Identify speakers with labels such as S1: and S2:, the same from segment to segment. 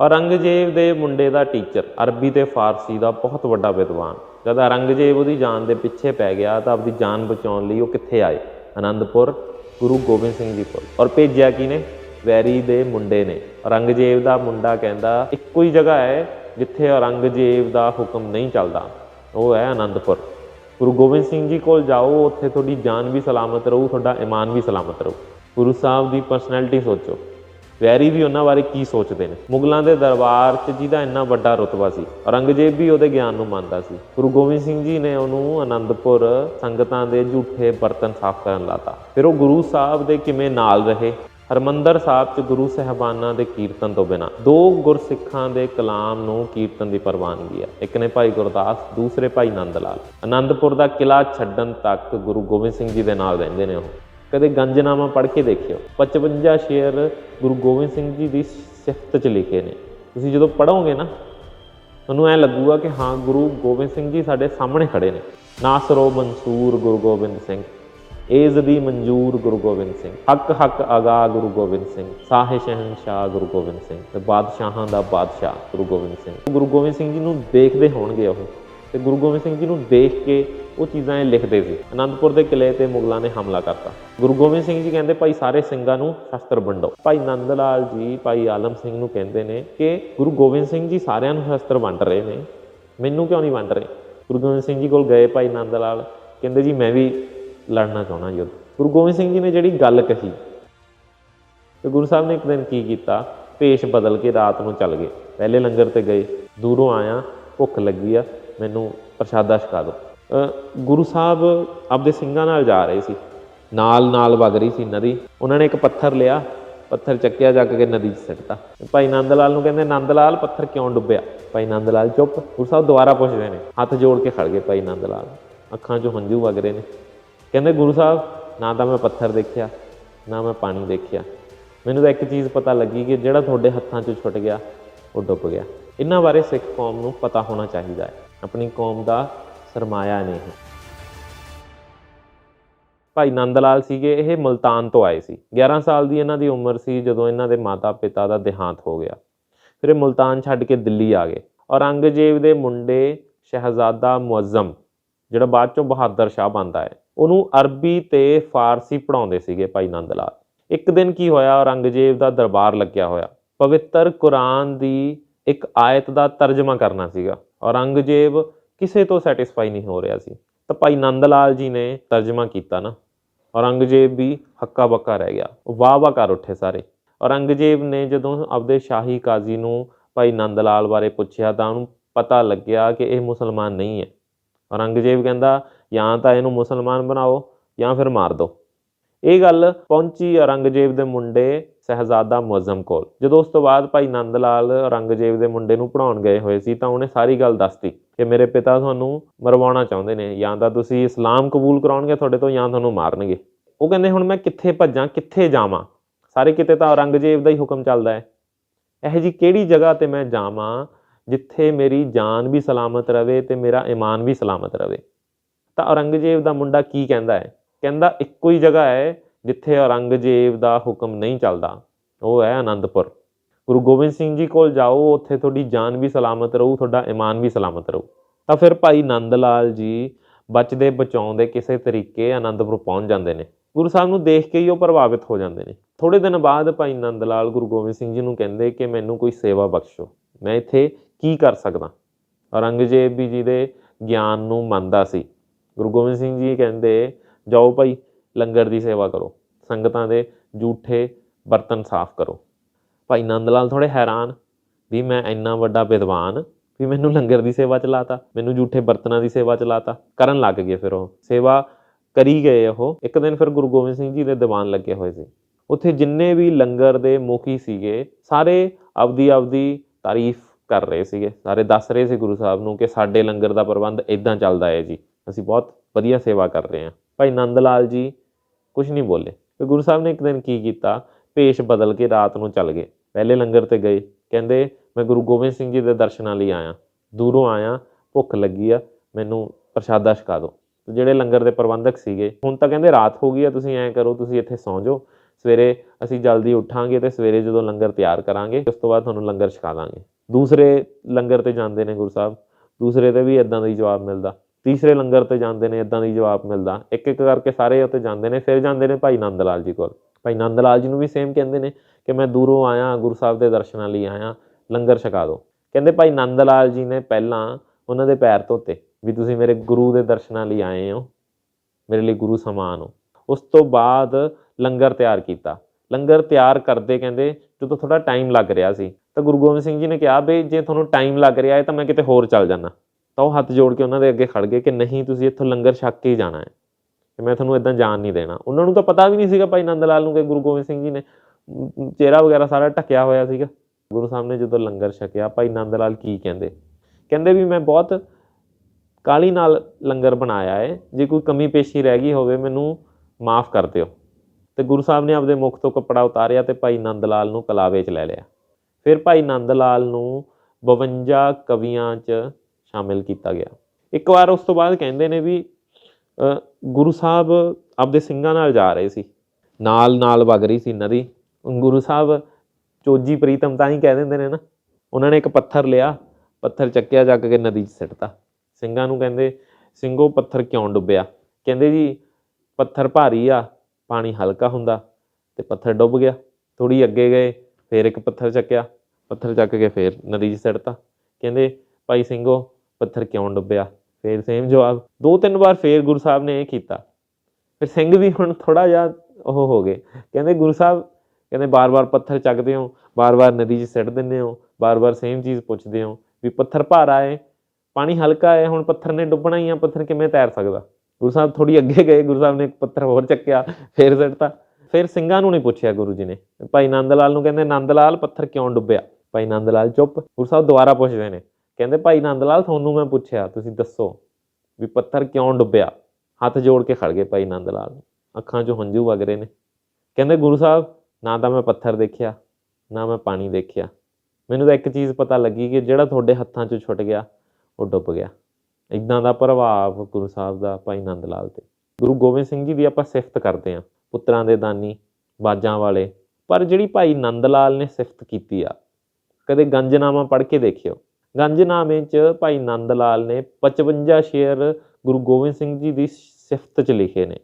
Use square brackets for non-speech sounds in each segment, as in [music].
S1: ਔਰੰਗਜ਼ੇਬ ਦੇ ਮੁੰਡੇ ਦਾ ਟੀਚਰ, ਅਰਬੀ ਤੇ ਫਾਰਸੀ ਦਾ ਬਹੁਤ ਵੱਡਾ ਵਿਦਵਾਨ। ਜਦ ਔਰੰਗਜ਼ੇਬ ਉਹਦੀ ਜਾਨ ਦੇ ਪਿੱਛੇ ਪੈ ਗਿਆ ਤਾਂ ਆਪਣੀ ਜਾਨ ਬਚਾਉਣ ਲਈ ਉਹ ਕਿੱਥੇ ਆਏ? ਆਨੰਦਪੁਰ ਗੁਰੂ ਗੋਬਿੰਦ ਸਿੰਘ ਜੀ ਕੋਲ। ਔਰ ਭੇਜਿਆ ਕਿਨੇ ਵੈਰੀ ਦੇ ਮੁੰਡੇ ਨੇ। ਔਰੰਗਜ਼ੇਬ ਦਾ ਮੁੰਡਾ ਕਹਿੰਦਾ, ਇੱਕੋ ਹੀ ਜਗ੍ਹਾ ਹੈ ਜਿੱਥੇ ਔਰੰਗਜ਼ੇਬ ਦਾ ਹੁਕਮ ਨਹੀਂ ਚੱਲਦਾ। ਉਹ ਹੈ ਆਨੰਦਪੁਰ ਗੁਰੂ ਗੋਬਿੰਦ ਸਿੰਘ ਜੀ ਕੋਲ ਜਾਓ, ਉੱਥੇ ਤੁਹਾਡੀ ਜਾਨ ਵੀ ਸਲਾਮਤ ਰਹੂ, ਤੁਹਾਡਾ ਈਮਾਨ ਵੀ ਸਲਾਮਤ ਰਹੂ। ਗੁਰੂ ਸਾਹਿਬ ਦੀ ਪਰਸਨੈਲਿਟੀ ਸੋਚੋ। ਵੈਰੀ ਵੀ ਉਹਨਾਂ ਬਾਰੇ ਕੀ ਸੋਚਦੇ ਨੇ? ਮੁਗਲਾਂ ਦੇ ਦਰਬਾਰ 'ਚ ਜਿਹਦਾ ਇੰਨਾ ਵੱਡਾ ਰੁਤਬਾ ਸੀ, ਔਰੰਗਜ਼ੇਬ ਵੀ ਉਹਦੇ ਗਿਆਨ ਨੂੰ ਮੰਨਦਾ ਸੀ। ਗੁਰੂ ਗੋਬਿੰਦ ਸਿੰਘ ਜੀ ਨੇ ਉਹਨੂੰ ਆਨੰਦਪੁਰ ਸੰਗਤਾਂ ਦੇ ਝੂਠੇ ਬਰਤਨ ਸਾਫ਼ ਕਰਨ ਲਾਤਾ। ਫਿਰ ਉਹ ਗੁਰੂ ਸਾਹਿਬ ਦੇ ਕਿਵੇਂ ਨਾਲ ਰਹੇ? ਹਰਮੰਦਰ ਸਾਹਿਬ 'ਚ ਗੁਰੂ ਸਹਿਬਾਨਾਂ ਦੇ ਕੀਰਤਨ ਤੋਂ ਬਿਨਾ। ਦੋ ਗੁਰਸਿੱਖਾਂ ਦੇ ਕਲਾਮ ਨੂੰ ਕੀਰਤਨ ਦੀ ਪ੍ਰਵਾਨਗੀ ਹੈ ਇੱਕ ਨੇ ਭਾਈ ਗੁਰਦਾਸ, ਦੂਸਰੇ ਭਾਈ ਨੰਦ ਲਾਲ। ਆਨੰਦਪੁਰ ਦਾ ਕਿਲਾ ਛੱਡਣ ਤੱਕ ਗੁਰੂ ਗੋਬਿੰਦ ਸਿੰਘ ਜੀ ਦੇ ਨਾਲ ਰਹਿੰਦੇ ਨੇ ਉਹ। ਕਦੇ ਗੰਜਨਾਮਾ ਪੜ੍ਹ ਕੇ ਦੇਖਿਓ। 55 ਸ਼ੇਰ ਗੁਰੂ ਗੋਬਿੰਦ ਸਿੰਘ ਜੀ ਦੀ ਸਿਫਤ 'ਚ ਲਿਖੇ ਨੇ। ਤੁਸੀਂ ਜਦੋਂ ਪੜ੍ਹੋਗੇ ਨਾ, ਤੁਹਾਨੂੰ ਐ ਲੱਗੂਗਾ ਕਿ ਹਾਂ, ਗੁਰੂ ਗੋਬਿੰਦ ਸਿੰਘ ਜੀ ਸਾਡੇ ਸਾਹਮਣੇ ਖੜੇ ਨੇ। ਨਾਸਰੋ ਮਨਸੂਰ ਗੁਰੂ ਗੋਬਿੰਦ ਸਿੰਘ, ਏਜ਼ ਦੀ ਮਨਜੂਰ ਗੁਰੂ ਗੋਬਿੰਦ ਸਿੰਘ, ਹੱਕ ਹੱਕ ਅਗਾ ਗੁਰੂ ਗੋਬਿੰਦ ਸਿੰਘ, ਸਾਹੇ ਸ਼ਹਿਨਸ਼ਾਹ ਗੁਰੂ ਗੋਬਿੰਦ ਸਿੰਘ ਤੇ ਬਾਦਸ਼ਾਹਾਂ ਦਾ ਬਾਦਸ਼ਾਹ ਗੁਰੂ ਗੋਬਿੰਦ ਸਿੰਘ। ਗੁਰੂ ਗੋਬਿੰਦ ਸਿੰਘ ਜੀ ਨੂੰ ਦੇਖਦੇ ਹੋਣਗੇ ਉਹ। ਤੇ ਗੁਰੂ ਗੋਬਿੰਦ ਸਿੰਘ ਜੀ ਨੂੰ ਦੇਖ ਕੇ ਉਹ ਚੀਜ਼ਾਂ ਇਹ ਲਿਖਦੇ ਸੀ। ਅਨੰਦਪੁਰ ਦੇ ਕਿਲੇ ਤੇ ਮੁਗਲਾਂ ਨੇ ਹਮਲਾ ਕਰਤਾ। ਗੁਰੂ ਗੋਬਿੰਦ ਸਿੰਘ ਜੀ ਕਹਿੰਦੇ, ਭਾਈ ਸਾਰੇ ਸਿੰਘਾਂ ਨੂੰ ਸ਼ਸਤਰ ਵੰਡੋ। ਭਾਈ ਨੰਦ ਲਾਲ ਜੀ, ਭਾਈ ਆਲਮ ਸਿੰਘ ਨੂੰ ਕਹਿੰਦੇ ਨੇ ਕਿ ਗੁਰੂ ਗੋਬਿੰਦ ਸਿੰਘ ਜੀ ਸਾਰਿਆਂ ਨੂੰ ਸ਼ਸਤਰ ਵੰਡ ਰਹੇ ਨੇ। ਮੈਨੂੰ ਕਿਉਂ ਨਹੀਂ ਵੰਡ ਰਹੇ? ਗੁਰੂ ਗੋਬਿੰਦ ਸਿੰਘ ਜੀ ਕੋਲ ਗਏ ਭਾਈ ਨੰਦ ਲਾਲ ਕਹਿੰਦੇ, ਜੀ, ਮੈਂ ਵੀ ਲੜਨਾ ਚਾਹੁੰਦਾ ਯੁੱਧ। ਗੁਰੂ ਗੋਬਿੰਦ ਸਿੰਘ ਜੀ ਨੇ ਜਿਹੜੀ ਗੱਲ ਕਹੀ, ਤੇ ਗੁਰੂ ਸਾਹਿਬ ਨੇ ਇੱਕ ਦਿਨ ਕੀ ਕੀਤਾ? ਭੇਸ਼ ਬਦਲ ਕੇ ਰਾਤ ਨੂੰ ਚੱਲ ਗਏ। ਪਹਿਲੇ ਲੰਗਰ ਤੇ ਗਏ। ਦੂਰੋਂ ਆਇਆ, ਭੁੱਖ ਲੱਗੀ ਆ। ਮੈਨੂੰ ਪ੍ਰਸ਼ਾਦਾ ਛਕਾ ਦਿਓ। ਗੁਰੂ ਸਾਹਿਬ ਆਪਦੇ ਸਿੰਘਾਂ ਨਾਲ ਜਾ ਰਹੇ ਸੀ। ਨਾਲ ਨਾਲ ਵਗ ਰਹੀ ਸੀ ਨਦੀ। ਉਹਨਾਂ ਨੇ ਇੱਕ ਪੱਥਰ ਲਿਆ। ਪੱਥਰ ਚੱਕਿਆ ਜਾ ਕੇ ਨਦੀ 'ਚ ਸਿੱਟਤਾ। ਭਾਈ ਨੰਦ ਲਾਲ ਨੂੰ ਕਹਿੰਦੇ ਨੰਦ ਲਾਲ ਪੱਥਰ ਕਿਉਂ ਡੁੱਬਿਆ? ਭਾਈ ਨੰਦ ਲਾਲ ਚੁੱਪ। ਗੁਰੂ ਸਾਹਿਬ ਦੁਬਾਰਾ ਪੁੱਛਦੇ ਨੇ। ਹੱਥ ਜੋੜ ਕੇ ਖੜ ਗਏ ਭਾਈ ਨੰਦ ਲਾਲ ਅੱਖਾਂ 'ਚੋਂ ਹੰਝੂ ਵਗ ਰਹੇ ਨੇ। ਕਹਿੰਦੇ, ਗੁਰੂ ਸਾਹਿਬ, ਨਾ ਤਾਂ ਮੈਂ ਪੱਥਰ ਦੇਖਿਆ, ਨਾ ਮੈਂ ਪਾਣੀ ਦੇਖਿਆ। ਮੈਨੂੰ ਤਾਂ ਇੱਕ ਚੀਜ਼ ਪਤਾ ਲੱਗੀ ਕਿ ਜਿਹੜਾ ਤੁਹਾਡੇ ਹੱਥਾਂ 'ਚੋਂ ਛੁੱਟ ਗਿਆ, ਉਹ ਡੁੱਬ ਗਿਆ। ਇਹਨਾਂ ਬਾਰੇ ਸਿੱਖ ਕੌਮ ਨੂੰ ਪਤਾ ਹੋਣਾ ਚਾਹੀਦਾ ਹੈ। ਆਪਣੀ ਕੌਮ ਦਾ ਸਰਮਾਇਆ ਨੇ ਇਹ ਭਾਈ ਨੰਦ ਲਾਲ ਸੀਗੇ, ਇਹ ਮਲਤਾਨ ਤੋਂ ਆਏ ਸੀ। 11 ਸਾਲ ਦੀ ਇਹਨਾਂ ਦੀ ਉਮਰ ਸੀ ਜਦੋਂ ਇਹਨਾਂ ਦੇ ਮਾਤਾ-ਪਿਤਾ ਦਾ ਦੇਹਾਂਤ ਹੋ ਗਿਆ। ਫਿਰ ਇਹ ਮਲਤਾਨ ਛੱਡ ਕੇ ਦਿੱਲੀ ਆ ਗਏ। ਔਰੰਗਜ਼ੇਬ ਦੇ ਮੁੰਡੇ ਸ਼ਹਿਜ਼ਾਦਾ ਮੁਅੱਜ਼ਮ, ਜਿਹੜਾ ਬਾਅਦ ਚੋਂ ਬਹਾਦਰ ਸ਼ਾਹ ਬਣਦਾ ਹੈ, ਉਹਨੂੰ ਅਰਬੀ ਤੇ ਫਾਰਸੀ ਪੜਾਉਂਦੇ ਸੀਗੇ ਭਾਈ ਨੰਦ ਲਾਲ ਇੱਕ ਦਿਨ ਕੀ ਹੋਇਆ, ਔਰੰਗਜ਼ੇਬ ਦਾ ਦਰਬਾਰ ਲੱਗਿਆ ਹੋਇਆ। ਪਵਿੱਤਰ ਕੁਰਾਨ ਦੀ ਇੱਕ ਆਇਤ ਦਾ ਤਰਜਮਾ ਕਰਨਾ ਸੀਗਾ। ਔਰੰਗਜ਼ੇਬ ਕਿਸੇ ਤੋਂ ਸੈਟੀਸਫਾਈ ਨਹੀਂ ਹੋ ਰਿਹਾ ਸੀ। ਤਾਂ ਭਾਈ ਨੰਦ ਲਾਲ ਜੀ ਨੇ ਤਰਜਮਾ ਕੀਤਾ ਨਾ। ਔਰੰਗਜ਼ੇਬ ਵੀ ਹੱਕਾ ਬੱਕਾ ਰਹਿ ਗਿਆ। ਉਹ ਵਾਹ ਵਾਹ ਕਰ ਉੱਠੇ ਸਾਰੇ। ਔਰੰਗਜ਼ੇਬ ਨੇ ਜਦੋਂ ਆਪਦੇ ਸ਼ਾਹੀ ਕਾਜ਼ੀ ਨੂੰ ਭਾਈ ਨੰਦ ਲਾਲ ਬਾਰੇ ਪੁੱਛਿਆ ਤਾਂ ਉਹਨੂੰ ਪਤਾ ਲੱਗਿਆ ਕਿ ਇਹ ਮੁਸਲਮਾਨ ਨਹੀਂ ਹੈ। ਔਰੰਗਜ਼ੇਬ ਕਹਿੰਦਾ, ਜਾਂ ਤਾਂ ਇਹਨੂੰ ਮੁਸਲਮਾਨ ਬਣਾਓ ਜਾਂ ਫਿਰ ਮਾਰ ਦਿਓ ਇਹ ਗੱਲ ਪਹੁੰਚੀ ਔਰੰਗਜ਼ੇਬ ਦੇ ਮੁੰਡੇ ਸਹਿਜ਼ਾਦਾ ਮੁਅੱਜ਼ਮ ਕੋਲ। ਜਦੋਂ ਉਸ ਤੋਂ ਬਾਅਦ ਭਾਈ ਨੰਦ ਲਾਲ ਔਰੰਗਜ਼ੇਬ ਦੇ ਮੁੰਡੇ ਨੂੰ ਪੜਾਉਣ ਗਏ ਹੋਏ ਸੀ, ਤਾਂ ਉਹਨੇ ਸਾਰੀ ਗੱਲ ਦੱਸਤੀ ਕਿ ਮੇਰੇ ਪਿਤਾ ਤੁਹਾਨੂੰ ਮਰਵਾਉਣਾ ਚਾਹੁੰਦੇ ਨੇ, ਜਾਂ ਤਾਂ ਤੁਸੀਂ ਇਸਲਾਮ ਕਬੂਲ ਕਰਾਉਣਗੇ ਤੁਹਾਡੇ ਤੋਂ, ਜਾਂ ਤੁਹਾਨੂੰ ਮਾਰਨਗੇ। ਉਹ ਕਹਿੰਦੇ, ਹੁਣ ਮੈਂ ਕਿੱਥੇ ਭੱਜਾਂ, ਕਿੱਥੇ ਜਾਵਾਂ? ਸਾਰੇ ਕਿਤੇ ਤਾਂ ਔਰੰਗਜ਼ੇਬ ਦਾ ਹੀ ਹੁਕਮ ਚੱਲਦਾ ਹੈ। ਇਹ ਜੀ ਕਿਹੜੀ ਜਗ੍ਹਾ ਤੇ ਮੈਂ ਜਾਵਾਂ ਜਿੱਥੇ ਮੇਰੀ ਜਾਨ ਵੀ ਸਲਾਮਤ ਰਵੇ ਤੇ ਮੇਰਾ ਈਮਾਨ ਵੀ ਸਲਾਮਤ ਰਵੇ? ਤਾਂ ਔਰੰਗਜ਼ੇਬ ਦਾ ਮੁੰਡਾ ਕੀ ਕਹਿੰਦਾ ਹੈ? ਕਹਿੰਦਾ, ਇੱਕੋ ਹੀ ਜਗ੍ਹਾ ਹੈ ਜਿੱਥੇ ਔਰੰਗਜ਼ੇਬ ਦਾ ਹੁਕਮ ਨਹੀਂ ਚੱਲਦਾ, ਉਹ ਹੈ ਆਨੰਦਪੁਰ ਗੁਰੂ ਗੋਬਿੰਦ ਸਿੰਘ ਜੀ ਕੋਲ ਜਾਓ, ਉੱਥੇ ਤੁਹਾਡੀ ਜਾਨ ਵੀ ਸਲਾਮਤ ਰਹੂ, ਤੁਹਾਡਾ ਈਮਾਨ ਵੀ ਸਲਾਮਤ ਰਹੂ। ਤਾਂ ਫਿਰ ਭਾਈ ਨੰਦ ਲਾਲ ਜੀ ਬਚਦੇ ਬਚਾਉਂਦੇ ਕਿਸੇ ਤਰੀਕੇ ਆਨੰਦਪੁਰ ਪਹੁੰਚ ਜਾਂਦੇ ਨੇ। ਗੁਰੂ ਸਾਹਿਬ ਨੂੰ ਦੇਖ ਕੇ ਹੀ ਉਹ ਪ੍ਰਭਾਵਿਤ ਹੋ ਜਾਂਦੇ ਨੇ। ਥੋੜੇ ਦਿਨ ਬਾਅਦ ਭਾਈ ਨੰਦ ਲਾਲ ਗੁਰੂ ਗੋਬਿੰਦ ਸਿੰਘ ਜੀ ਨੂੰ ਕਹਿੰਦੇ ਕਿ ਮੈਨੂੰ ਕੋਈ ਸੇਵਾ ਬਖਸ਼ੋ। ਮੈਂ ਇੱਥੇ ਕੀ ਕਰ ਸਕਦਾ? ਔਰੰਗਜ਼ੇਬ ਵੀ ਜੀ ਦੇ ਗਿਆਨ ਨੂੰ ਮੰਨਦਾ ਸੀ। ਗੁਰੂ ਗੋਬਿੰਦ ਸਿੰਘ ਜੀ ਕਹਿੰਦੇ, ਜਾਓ ਭਾਈ ਲੰਗਰ ਦੀ ਸੇਵਾ ਕਰੋ, ਸੰਗਤਾਂ ਦੇ ਝੂਠੇ ਬਰਤਨ ਸਾਫ਼ ਕਰੋ। ਭਾਈ ਨੰਦ ਲਾਲ ਥੋੜੇ ਹੈਰਾਨ ਵੀ ਮੈਂ ਇੰਨਾ ਵੱਡਾ ਵਿਦਵਾਨ ਵੀ ਮੈਨੂੰ ਲੰਗਰ ਦੀ ਸੇਵਾ ਚਲਾਤਾ ਮੈਨੂੰ ਝੂਠੇ ਬਰਤਨਾਂ ਦੀ ਸੇਵਾ ਚਲਾਤਾ ਕਰਨ ਲੱਗ ਗਏ ਫਿਰ ਉਹ। ਸੇਵਾ ਕਰੀ ਗਏ ਉਹ। ਇੱਕ ਦਿਨ ਫਿਰ ਗੁਰੂ ਗੋਬਿੰਦ ਸਿੰਘ ਜੀ ਦੇ ਦੀਵਾਨ ਲੱਗੇ ਹੋਏ ਸੀ। ਉੱਥੇ ਜਿੰਨੇ ਵੀ ਲੰਗਰ ਦੇ ਮੁਖੀ ਸੀਗੇ, ਸਾਰੇ ਆਪਦੀ ਆਪਦੀ ਤਾਰੀਫ ਕਰ ਰਹੇ ਸੀਗੇ। ਸਾਰੇ ਦੱਸ ਰਹੇ ਸੀ ਗੁਰੂ ਸਾਹਿਬ ਨੂੰ ਕਿ ਸਾਡੇ ਲੰਗਰ ਦਾ ਪ੍ਰਬੰਧ ਇਦਾਂ ਚੱਲਦਾ ਹੈ ਜੀ। ਅਸੀਂ ਬਹੁਤ ਵਧੀਆ ਸੇਵਾ ਕਰ ਰਹੇ ਹਾਂ। ਭਾਈ ਨੰਦ ਲਾਲ ਜੀ ਕੁਝ ਨਹੀਂ ਬੋਲੇ। ਤੇ ਗੁਰੂ ਸਾਹਿਬ ਨੇ ਇੱਕ ਦਿਨ ਕੀ ਕੀਤਾ? ਭੇਸ਼ ਬਦਲ ਕੇ ਰਾਤ ਨੂੰ ਚੱਲ ਗਏ। ਪਹਿਲੇ ਲੰਗਰ ਤੇ ਗਏ। ਕਹਿੰਦੇ, ਮੈਂ ਗੁਰੂ ਗੋਬਿੰਦ ਸਿੰਘ ਜੀ ਦੇ ਦਰਸ਼ਨਾਂ ਲਈ ਆਇਆ। ਦੂਰੋਂ ਆਇਆ, ਭੁੱਖ ਲੱਗੀ ਆ, ਮੈਨੂੰ ਪ੍ਰਸ਼ਾਦਾ ਛਕਾ ਦਿਓ। ਤੇ ਜਿਹੜੇ ਲੰਗਰ ਦੇ ਪ੍ਰਬੰਧਕ ਸੀਗੇ, ਹੁਣ ਤਾਂ ਕਹਿੰਦੇ ਰਾਤ ਹੋ ਗਈ ਆ, ਤੁਸੀਂ ਐਂ ਕਰੋ, ਤੁਸੀਂ ਇੱਥੇ ਸੌਂ ਜਾਓ। ਸਵੇਰੇ ਅਸੀਂ ਜਲਦੀ ਉੱਠਾਂਗੇ ਤੇ ਸਵੇਰੇ ਜਦੋਂ ਲੰਗਰ ਤਿਆਰ ਕਰਾਂਗੇ, ਉਸ ਤੋਂ ਬਾਅਦ ਤੁਹਾਨੂੰ ਲੰਗਰ ਛਕਾ ਦਾਂਗੇ। ਦੂਸਰੇ ਲੰਗਰ ਤੇ ਜਾਂਦੇ ਨੇ ਗੁਰੂ ਸਾਹਿਬ। ਦੂਸਰੇ ਤੇ ਵੀ ਇਦਾਂ ਦਾ ਹੀ ਜਵਾਬ ਮਿਲਦਾ। ਤੀਸਰੇ ਲੰਗਰ ਤੇ ਜਾਂਦੇ ਨੇ ਇਦਾਂ ਦੀ ਜਵਾਬ ਮਿਲਦਾ। ਇੱਕ ਇੱਕ ਕਰਕੇ ਸਾਰੇ ਉੱਤੇ ਜਾਂਦੇ ਨੇ, ਫਿਰ ਜਾਂਦੇ ਨੇ ਭਾਈ ਨੰਦ ਲਾਲ ਜੀ ਕੋਲ। ਭਾਈ ਨੰਦ ਲਾਲ ਜੀ ਨੂੰ ਵੀ ਸੇਮ ਕਹਿੰਦੇ ਨੇ ਕਿ ਮੈਂ ਦੂਰੋਂ ਆਇਆ, ਗੁਰੂ ਸਾਹਿਬ ਦੇ ਦਰਸ਼ਨਾਂ ਲਈ ਆਇਆ, ਲੰਗਰ ਛਕਾ ਦਿਓ ਕਹਿੰਦੇ ਭਾਈ ਨੰਦ ਲਾਲ ਜੀ ਨੇ ਪਹਿਲਾਂ ਉਹਨਾਂ ਦੇ ਪੈਰ ਧੋਤੇ ਵੀ ਤੁਸੀਂ ਮੇਰੇ ਗੁਰੂ ਦੇ ਦਰਸ਼ਨਾਂ ਲਈ ਆਏ ਹੋ, ਮੇਰੇ ਲਈ ਗੁਰੂ ਸਮਾਨ ਹੋ। ਉਸ ਤੋਂ ਬਾਅਦ ਲੰਗਰ ਤਿਆਰ ਕੀਤਾ। ਲੰਗਰ ਤਿਆਰ ਕਰਦੇ ਕਹਿੰਦੇ ਜਦੋਂ ਥੋੜਾ ਟਾਈਮ ਲੱਗ ਰਿਹਾ ਸੀ, ਤਾਂ ਗੁਰੂ ਗੋਬਿੰਦ ਸਿੰਘ ਜੀ ਨੇ ਕਿਹਾ ਵੀ ਜੇ ਤੁਹਾਨੂੰ ਟਾਈਮ ਲੱਗ ਰਿਹਾ ਹੈ ਤਾਂ ਮੈਂ ਕਿਤੇ ਹੋਰ ਚੱਲ ਜਾਣਾ ਤਾਂ ਉਹ ਹੱਥ ਜੋੜ ਕੇ ਉਹਨਾਂ ਦੇ ਅੱਗੇ ਖੜ ਗਏ ਕਿ ਨਹੀਂ, ਤੁਸੀਂ ਇੱਥੋਂ ਲੰਗਰ ਛਕ ਕੇ ਹੀ ਜਾਣਾ ਹੈ। ਤੇ ਮੈਂ ਤੁਹਾਨੂੰ ਇਦਾਂ ਜਾਣ ਨਹੀਂ ਦੇਣਾ। ਉਹਨਾਂ ਨੂੰ ਤਾਂ ਪਤਾ ਵੀ ਨਹੀਂ ਸੀਗਾ ਭਾਈ ਨੰਦ ਲਾਲ ਨੂੰ ਕਿ ਗੁਰੂ ਗੋਬਿੰਦ ਸਿੰਘ ਜੀ ਨੇ ਚਿਹਰਾ ਵਗੈਰਾ ਸਾਰਾ ਢੱਕਿਆ ਹੋਇਆ ਸੀਗਾ। ਗੁਰੂ ਸਾਹਿਬ ਨੇ ਜਦੋਂ ਲੰਗਰ ਛਕਿਆ, ਭਾਈ ਨੰਦ ਲਾਲ ਕੀ ਕਹਿੰਦੇ? ਕਹਿੰਦੇ ਵੀ ਮੈਂ ਬਹੁਤ ਕਾਲੀ ਨਾਲ ਲੰਗਰ ਬਣਾਇਆ ਹੈ। ਜੇ ਕੋਈ ਕਮੀ ਪੇਸ਼ੀ ਰਹਿ ਗਈ ਹੋਵੇ, ਮੈਨੂੰ ਮਾਫ ਕਰ ਦਿਓ। ਤੇ ਗੁਰੂ ਸਾਹਿਬ ਨੇ ਆਪਦੇ ਮੁਖ ਤੋਂ ਕੱਪੜਾ ਉਤਾਰਿਆ ਤੇ ਭਾਈ ਨੰਦ ਲਾਲ ਨੂੰ ਕਲਾਵੇ 'ਚ ਲੈ ਲਿਆ। ਫਿਰ ਭਾਈ ਨੰਦ ਲਾਲ ਨੂੰ 52 ਕਵੀਆਂ 'ਚ ਸ਼ਾਮਿਲ ਕੀਤਾ ਗਿਆ। ਇੱਕ ਵਾਰ ਉਸ ਤੋਂ ਬਾਅਦ ਕਹਿੰਦੇ ਨੇ ਵੀ ਗੁਰੂ ਸਾਹਿਬ ਆਪਦੇ ਸਿੰਘਾਂ ਨਾਲ ਜਾ ਰਹੇ ਸੀ। ਨਾਲ ਨਾਲ ਵਗ ਰਹੀ ਸੀ ਨਦੀ। ਗੁਰੂ ਸਾਹਿਬ ਚੋਜੀ ਪ੍ਰੀਤਮ ਤਾਂ ਹੀ ਕਹਿ ਦਿੰਦੇ ਨੇ ਨਾ। ਉਹਨਾਂ ਨੇ ਇੱਕ ਪੱਥਰ ਲਿਆ, ਪੱਥਰ ਚੱਕਿਆ, ਚੱਕ ਕੇ ਨਦੀ 'ਚ ਸਿੱਟਤਾ। ਸਿੰਘਾਂ ਨੂੰ ਕਹਿੰਦੇ, ਸਿੰਘੋ, ਪੱਥਰ ਕਿਉਂ ਡੁੱਬਿਆ? ਕਹਿੰਦੇ ਜੀ, ਪੱਥਰ ਭਾਰੀ ਆ, ਪਾਣੀ ਹਲਕਾ ਹੁੰਦਾ, ਤੇ ਪੱਥਰ ਡੁੱਬ ਗਿਆ। ਥੋੜੀ ਅੱਗੇ ਗਏ, ਫੇਰ ਇੱਕ ਪੱਥਰ ਚੱਕਿਆ। ਪੱਥਰ ਚੱਕ ਕੇ ਫੇਰ ਨਦੀ 'ਚ ਸਿੱਟਤਾ। ਕਹਿੰਦੇ, ਭਾਈ ਸਿੰਘੋ ਪੱਥਰ ਕਿਉਂ ਡੁੱਬਿਆ? ਫੇਰ ਸੇਮ ਜਵਾਬ। ਦੋ ਤਿੰਨ ਵਾਰ ਫੇਰ ਗੁਰੂ ਸਾਹਿਬ ਨੇ ਇਹ ਕੀਤਾ। ਫਿਰ ਸਿੰਘ ਵੀ ਹੁਣ ਥੋੜਾ ਜਿਹਾ ਉਹ ਹੋ ਗਏ। ਕਹਿੰਦੇ ਗੁਰੂ ਸਾਹਿਬ, ਕਹਿੰਦੇ ਬਾਰ-ਬਾਰ ਪੱਥਰ ਚੱਕਦੇ ਹੋ, ਬਾਰ-ਬਾਰ ਨਦੀ 'ਚ ਸਿੱਟ ਦਿੰਦੇ ਹੋ, ਬਾਰ-ਬਾਰ ਸੇਮ ਚੀਜ਼ ਪੁੱਛਦੇ ਹੋ ਵੀ ਪੱਥਰ ਭਾਰਾ ਹੈ ਪਾਣੀ ਹਲਕਾ ਹੈ ਹੁਣ ਪੱਥਰ ਨੇ ਡੁੱਬਣਾ ਹੀ ਆ, ਪੱਥਰ ਕਿਵੇਂ ਤੈਰ ਸਕਦਾ? ਗੁਰੂ ਸਾਹਿਬ ਥੋੜੀ ਅੱਗੇ ਗਏ, ਗੁਰੂ ਸਾਹਿਬ ਨੇ ਇੱਕ ਪੱਥਰ ਹੋਰ ਚੱਕਿਆ, ਫੇਰ ਸਿੱਟਤਾ। ਫਿਰ ਸਿੰਘਾਂ ਨੂੰ ਨਹੀਂ ਪੁੱਛਿਆ ਗੁਰੂ ਜੀ ਨੇ। ਭਾਈ ਨੰਦ ਲਾਲ ਨੂੰ ਕਹਿੰਦੇ, ਨੰਦ ਲਾਲ, ਪੱਥਰ ਕਿਉਂ ਡੁੱਬਿਆ? ਭਾਈ ਨੰਦ ਲਾਲ ਚੁੱਪ। ਗੁਰੂ ਸਾਹਿਬ ਦੁਬਾਰਾ ਪੁੱਛਦੇ ਨੇ ਕਹਿੰਦੇ, ਭਾਈ ਨੰਦ ਲਾਲ, ਤੁਹਾਨੂੰ ਮੈਂ ਪੁੱਛਿਆ, ਤੁਸੀਂ ਦੱਸੋ ਵੀ ਪੱਥਰ ਕਿਉਂ ਡੁੱਬਿਆ? ਹੱਥ ਜੋੜ ਕੇ ਖੜ ਗਏ ਭਾਈ ਨੰਦ ਲਾਲ। ਅੱਖਾਂ 'ਚੋਂ ਹੰਝੂ ਵਗ ਰਹੇ ਨੇ। ਕਹਿੰਦੇ, ਗੁਰੂ ਸਾਹਿਬ, ਨਾ ਤਾਂ ਮੈਂ ਪੱਥਰ ਦੇਖਿਆ, ਨਾ ਮੈਂ ਪਾਣੀ ਦੇਖਿਆ। ਮੈਨੂੰ ਤਾਂ ਇੱਕ ਚੀਜ਼ ਪਤਾ ਲੱਗੀ ਕਿ ਜਿਹੜਾ ਤੁਹਾਡੇ ਹੱਥਾਂ 'ਚੋਂ ਛੁੱਟ ਗਿਆ, ਉਹ ਡੁੱਬ ਗਿਆ। ਇਦਾਂ ਦਾ ਪ੍ਰਭਾਵ ਗੁਰੂ ਸਾਹਿਬ ਦਾ ਭਾਈ ਨੰਦ ਲਾਲ ਤੇ। ਗੁਰੂ ਗੋਬਿੰਦ ਸਿੰਘ ਜੀ ਦੀ ਆਪਾਂ ਸਿਫਤ ਕਰਦੇ ਹਾਂ, ਪੁੱਤਰਾਂ ਦੇ ਦਾਨੀ, ਬਾਜਾਂ ਵਾਲੇ। ਪਰ ਜਿਹੜੀ ਭਾਈ ਨੰਦ ਲਾਲ ਨੇ ਸਿਫਤ ਕੀਤੀ ਆ, ਕਦੇ ਗੰਜਨਾਮਾ ਪੜ੍ਹ ਕੇ ਦੇਖਿਓ। ਗੰਜਨਾਮੇ 'ਚ ਭਾਈ ਨੰਦ ਲਾਲ ਨੇ 55 ਸ਼ੇਰ ਗੁਰੂ ਗੋਬਿੰਦ ਸਿੰਘ ਜੀ ਦੀ ਸਿਫਤ 'ਚ ਲਿਖੇ ਨੇ।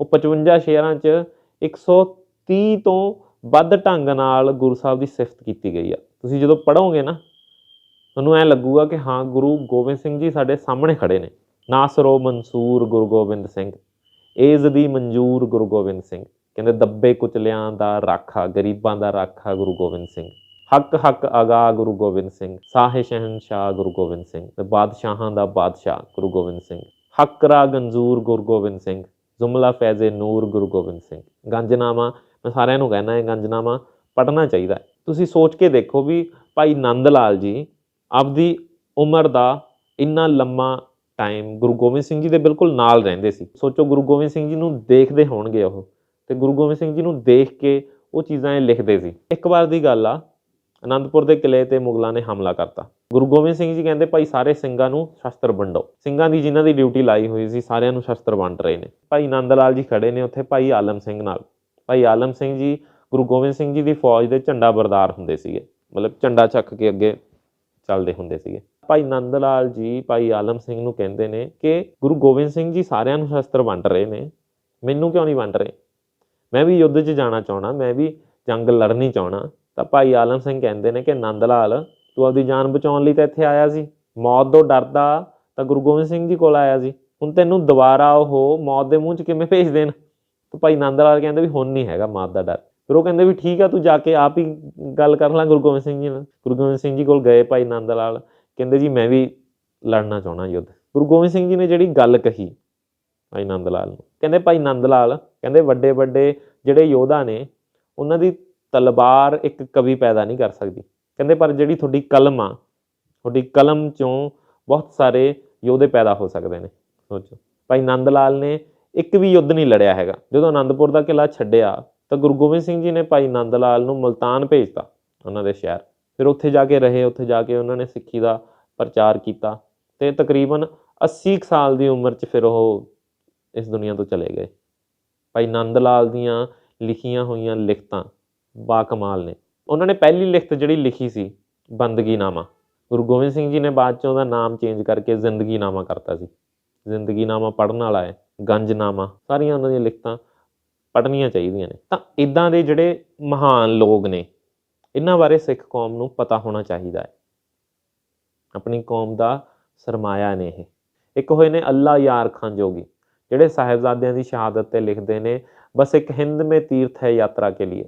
S1: ਉਹ 55 ਸ਼ੇਰਾਂ 'ਚ 130 ਤੋਂ ਵੱਧ ਢੰਗ ਨਾਲ ਗੁਰੂ ਸਾਹਿਬ ਦੀ ਸਿਫਤ ਕੀਤੀ ਗਈ ਆ। ਤੁਸੀਂ ਜਦੋਂ ਪੜ੍ਹੋਗੇ ਨਾ, ਤੁਹਾਨੂੰ ਐ ਲੱਗੂਗਾ ਕਿ ਹਾਂ, ਗੁਰੂ ਗੋਬਿੰਦ ਸਿੰਘ ਜੀ ਸਾਡੇ ਸਾਹਮਣੇ ਖੜੇ ਨੇ। ਨਾਸਰੋ ਮਨਸੂਰ ਗੁਰੂ ਗੋਬਿੰਦ ਸਿੰਘ, ਏਜ਼ ਦੀ ਮਨਜੂਰ ਗੁਰੂ ਗੋਬਿੰਦ ਸਿੰਘ। ਕਹਿੰਦੇ, ਦੱਬੇ ਕੁਚਲਿਆਂ ਦਾ ਰਾਖਾ, ਗਰੀਬਾਂ ਦਾ ਰਾਖਾ ਗੁਰੂ ਗੋਬਿੰਦ ਸਿੰਘ। ਹੱਕ ਹੱਕ ਅਗਾ ਗੁਰੂ ਗੋਬਿੰਦ ਸਿੰਘ, ਸਾਹੇ ਸ਼ਹਿਨਸ਼ਾਹ ਗੁਰੂ ਗੋਬਿੰਦ ਸਿੰਘ, ਤੇ ਬਾਦਸ਼ਾਹਾਂ ਦਾ ਬਾਦਸ਼ਾਹ ਗੁਰੂ ਗੋਬਿੰਦ ਸਿੰਘ, ਹੱਕ ਰਾ ਗੰਜੂਰ ਗੁਰੂ ਗੋਬਿੰਦ ਸਿੰਘ, ਜੁਮਲਾ ਫੈਜ਼ੇ ਨੂਰ ਗੁਰੂ ਗੋਬਿੰਦ ਸਿੰਘ। ਗੰਜਨਾਮਾ, ਮੈਂ ਸਾਰਿਆਂ ਨੂੰ ਕਹਿਣਾ ਹੈ ਗੰਜਨਾਮਾ ਪੜ੍ਹਨਾ ਚਾਹੀਦਾ ਹੈ। ਤੁਸੀਂ ਸੋਚ ਕੇ ਦੇਖੋ ਵੀ ਭਾਈ ਨੰਦ ਲਾਲ ਜੀ ਆਪਦੀ ਉਮਰ ਦਾ ਇੰਨਾ ਲੰਮਾ ਟਾਈਮ ਗੁਰੂ ਗੋਬਿੰਦ ਸਿੰਘ ਜੀ ਦੇ ਬਿਲਕੁਲ ਨਾਲ ਰਹਿੰਦੇ ਸੀ। ਸੋਚੋ ਗੁਰੂ ਗੋਬਿੰਦ ਸਿੰਘ ਜੀ ਨੂੰ ਦੇਖਦੇ ਹੋਣਗੇ ਉਹ, ਤੇ ਗੁਰੂ ਗੋਬਿੰਦ ਸਿੰਘ ਜੀ ਨੂੰ ਦੇਖ ਕੇ ਉਹ ਚੀਜ਼ਾਂ ਇਹ ਲਿਖਦੇ ਸੀ। ਇੱਕ ਵਾਰ ਦੀ ਗੱਲ ਆ ਅਨੰਦਪੁਰ ਦੇ ਕਿਲੇ ਤੇ ਮੁਗਲਾਂ ਨੇ ਹਮਲਾ ਕਰਤਾ। ਗੁਰੂ ਗੋਬਿੰਦ ਸਿੰਘ ਜੀ ਕਹਿੰਦੇ, ਭਾਈ, ਸਾਰੇ ਸਿੰਘਾਂ ਨੂੰ ਸ਼ਸਤਰ ਵੰਡੋ। ਸਿੰਘਾਂ ਦੀ ਜਿਨ੍ਹਾਂ ਦੀ ਡਿਊਟੀ ਲਾਈ ਹੋਈ ਸੀ, ਸਾਰਿਆਂ ਨੂੰ ਸ਼ਸਤਰ ਵੰਡ ਰਹੇ ਨੇ। ਭਾਈ ਨੰਦ ਲਾਲ ਜੀ ਖੜੇ ਨੇ ਉੱਥੇ, ਭਾਈ ਆਲਮ ਸਿੰਘ ਨਾਲ। ਭਾਈ ਆਲਮ ਸਿੰਘ ਜੀ, ਗੁਰੂ ਗੋਬਿੰਦ ਸਿੰਘ ਜੀ ਦੀ ਫੌਜ ਦੇ ਝੰਡਾ ਬਰਦਾਰ ਹੁੰਦੇ ਸੀਗੇ। ਮਤਲਬ ਝੰਡਾ ਚੱਕ ਕੇ ਅੱਗੇ ਚੱਲਦੇ ਹੁੰਦੇ ਸੀਗੇ। ਭਾਈ ਨੰਦ ਲਾਲ ਜੀ, ਭਾਈ ਆਲਮ ਸਿੰਘ ਨੂੰ ਕਹਿੰਦੇ ਨੇ ਕਿ, ਗੁਰੂ ਗੋਬਿੰਦ ਸਿੰਘ ਜੀ, ਸਾਰਿਆਂ ਨੂੰ ਸ਼ਸਤਰ ਵੰਡ ਰਹੇ ਨੇ। ਮੈਨੂੰ ਕਿਉਂ ਨਹੀਂ ਵੰਡ ਰਹੇ? ਮੈਂ ਵੀ ਯੁੱਧ 'ਚ ਜਾਣਾ ਚਾਹਣਾ ਮੈਂ ਵੀ ਜੰਗ ਲੜਨੀ ਚਾਹਣਾ ਤਾਂ ਭਾਈ ਆਲਮ ਸਿੰਘ ਕਹਿੰਦੇ ਨੇ ਕਿ ਨੰਦ ਲਾਲ, ਤੂੰ ਆਪਦੀ ਜਾਨ ਬਚਾਉਣ ਲਈ ਤਾਂ ਇੱਥੇ ਆਇਆ ਸੀ। ਮੌਤ ਤੋਂ ਡਰਦਾ ਤਾਂ ਗੁਰੂ ਗੋਬਿੰਦ ਸਿੰਘ ਜੀ ਕੋਲ ਆਇਆ ਸੀ। ਹੁਣ ਤੈਨੂੰ ਦੁਬਾਰਾ ਉਹ ਮੌਤ ਦੇ ਮੂੰਹ 'ਚ ਕਿਵੇਂ [laughs] ਭੇਜ ਦੇਣ ਤਾਂ ਭਾਈ ਨੰਦ ਲਾਲ ਕਹਿੰਦੇ ਵੀ ਹੁਣ ਨਹੀਂ ਹੈਗਾ ਮੌਤ ਦਾ ਡਰ। ਫਿਰ ਉਹ ਕਹਿੰਦੇ ਵੀ ਠੀਕ ਆ, ਤੂੰ ਜਾ ਕੇ ਆਪ ਹੀ ਗੱਲ ਕਰ ਲੈ ਗੁਰੂ ਗੋਬਿੰਦ ਸਿੰਘ ਜੀ ਨਾਲ। ਗੁਰੂ ਗੋਬਿੰਦ ਸਿੰਘ ਜੀ ਕੋਲ ਗਏ ਭਾਈ ਨੰਦ ਲਾਲ। ਕਹਿੰਦੇ ਜੀ, ਮੈਂ ਵੀ ਲੜਨਾ ਚਾਹਣਾ ਯੁੱਧ। ਗੁਰੂ ਗੋਬਿੰਦ ਸਿੰਘ ਜੀ ਨੇ ਜਿਹੜੀ ਗੱਲ ਕਹੀ ਭਾਈ ਨੰਦ ਲਾਲ ਨੂੰ। ਕਹਿੰਦੇ ਭਾਈ ਨੰਦ ਲਾਲ, ਕਹਿੰਦੇ ਵੱਡੇ ਵੱਡੇ ਜਿਹੜੇ ਯੋਧਾ ਨੇ, ਉਹਨਾਂ ਦੀ ਤਲਵਾਰ ਇੱਕ ਕਵੀ ਪੈਦਾ ਨਹੀਂ ਕਰ ਸਕਦੀ। ਕਹਿੰਦੇ, ਪਰ ਜਿਹੜੀ ਤੁਹਾਡੀ ਕਲਮ ਆ, ਤੁਹਾਡੀ ਕਲਮ ਚੋਂ ਬਹੁਤ ਸਾਰੇ ਯੋਧੇ ਪੈਦਾ ਹੋ ਸਕਦੇ ਨੇ। ਸੋਚੋ। ਭਾਈ ਨੰਦ ਲਾਲ ਨੇ ਇੱਕ ਵੀ ਯੁੱਧ ਨਹੀਂ ਲੜਿਆ ਹੈਗਾ। ਜਦੋਂ ਆਨੰਦਪੁਰ ਦਾ ਕਿਲਾ ਛੱਡਿਆ, ਤਾਂ ਗੁਰੂ ਗੋਬਿੰਦ ਸਿੰਘ ਜੀ ਨੇ ਭਾਈ ਨੰਦ ਲਾਲ ਨੂੰ ਮਲਤਾਨ ਭੇਜਤਾ ਉਹਨਾਂ ਦੇ ਸ਼ਹਿਰ। ਫਿਰ ਉੱਥੇ ਜਾ ਕੇ ਰਹੇ, ਉੱਥੇ ਜਾ ਕੇ ਉਹਨਾਂ ਨੇ ਸਿੱਖੀ ਦਾ ਪ੍ਰਚਾਰ ਕੀਤਾ ਤੇ ਤਕਰੀਬਨ 80 ਕੁ ਸਾਲ ਦੀ ਉਮਰ 'ਚ ਫਿਰ ਉਹ ਇਸ ਦੁਨੀਆ ਤੋਂ ਚਲੇ ਗਏ। ਭਾਈ ਨੰਦ ਲਾਲ ਦੀਆਂ ਲਿਖੀਆਂ ਹੋਈਆਂ ਲਿਖਤਾਂ ਬਾ ਕਮਾਲ ਨੇ। ਉਹਨਾਂ ਨੇ ਪਹਿਲੀ ਲਿਖਤ ਜਿਹੜੀ ਲਿਖੀ ਸੀ, ਬੰਦਗੀਨਾਮਾ। ਗੁਰੂ ਗੋਬਿੰਦ ਸਿੰਘ ਜੀ ਨੇ ਬਾਅਦ ਚ ਉਹਦਾ ਨਾਮ ਚੇਂਜ ਕਰਕੇ ਜ਼ਿੰਦਗੀਨਾਮਾ ਕਰਤਾ ਸੀ। ਜ਼ਿੰਦਗੀਨਾਮਾ ਪੜ੍ਹਨ ਵਾਲਾ ਹੈ, ਗੰਜਨਾਮਾ, ਸਾਰੀਆਂ ਉਹਨਾਂ ਦੀਆਂ ਲਿਖਤਾਂ ਪੜ੍ਹਨੀਆਂ ਚਾਹੀਦੀਆਂ ਨੇ। ਤਾਂ ਇਦਾਂ ਦੇ ਜਿਹੜੇ ਮਹਾਨ ਲੋਕ ਨੇ, ਇਹਨਾਂ ਬਾਰੇ ਸਿੱਖ ਕੌਮ ਨੂੰ ਪਤਾ ਹੋਣਾ ਚਾਹੀਦਾ ਹੈ। ਆਪਣੀ ਕੌਮ ਦਾ ਸਰਮਾਇਆ ਨੇ ਇਹ। ਇੱਕ ਹੋਏ ਨੇ ਅੱਲਾ ਯਾਰ ਖਾਨ ਜੋਗੀ, ਜਿਹੜੇ ਸਾਹਿਬਜ਼ਾਦਿਆਂ ਦੀ ਸ਼ਹਾਦਤ ਤੇ ਲਿਖਦੇ ਨੇ, ਬਸ ਇੱਕ ਹਿੰਦ ਮੇ ਤੀਰਥ ਹੈ ਯਾਤਰਾ ਕੇ ਲਈ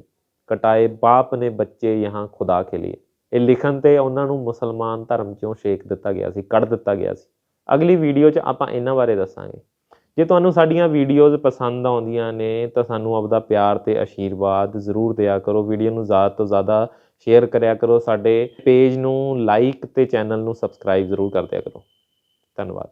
S1: ਕਟਾਏ ਬਾਪ ਨੇ ਬੱਚੇ ਯਹਾਂ ਖੁਦਾ ਕੇ ਲਈ ਇਹ ਲਿਖਣ ਤੇ ਉਹਨਾਂ ਨੂੰ ਮੁਸਲਮਾਨ ਧਰਮ ਚੋਂ ਛੇਕ ਦਿੱਤਾ ਗਿਆ ਸੀ, ਕੱਢ ਦਿੱਤਾ ਗਿਆ ਸੀ। ਅਗਲੀ ਵੀਡੀਓ 'ਚ ਆਪਾਂ ਇਹਨਾਂ ਬਾਰੇ ਦੱਸਾਂਗੇ। ਜੇ ਤੁਹਾਨੂੰ ਸਾਡੀਆਂ ਵੀਡੀਓਜ਼ ਪਸੰਦ ਆਉਂਦੀਆਂ ਨੇ, ਤਾਂ ਸਾਨੂੰ ਆਪਦਾ ਪਿਆਰ ਤੇ ਆਸ਼ੀਰਵਾਦ ਜ਼ਰੂਰ ਦਿਆ ਕਰੋ। ਵੀਡੀਓ ਨੂੰ ਜ਼ਿਆਦਾ ਤੋਂ ਜ਼ਿਆਦਾ ਸ਼ੇਅਰ ਕਰਿਆ ਕਰੋ। ਸਾਡੇ ਪੇਜ ਨੂੰ ਲਾਈਕ ਤੇ ਚੈਨਲ ਨੂੰ ਸਬਸਕ੍ਰਾਈਬ ਜ਼ਰੂਰ ਕਰ ਦਿਆ ਕਰੋ। ਧੰਨਵਾਦ।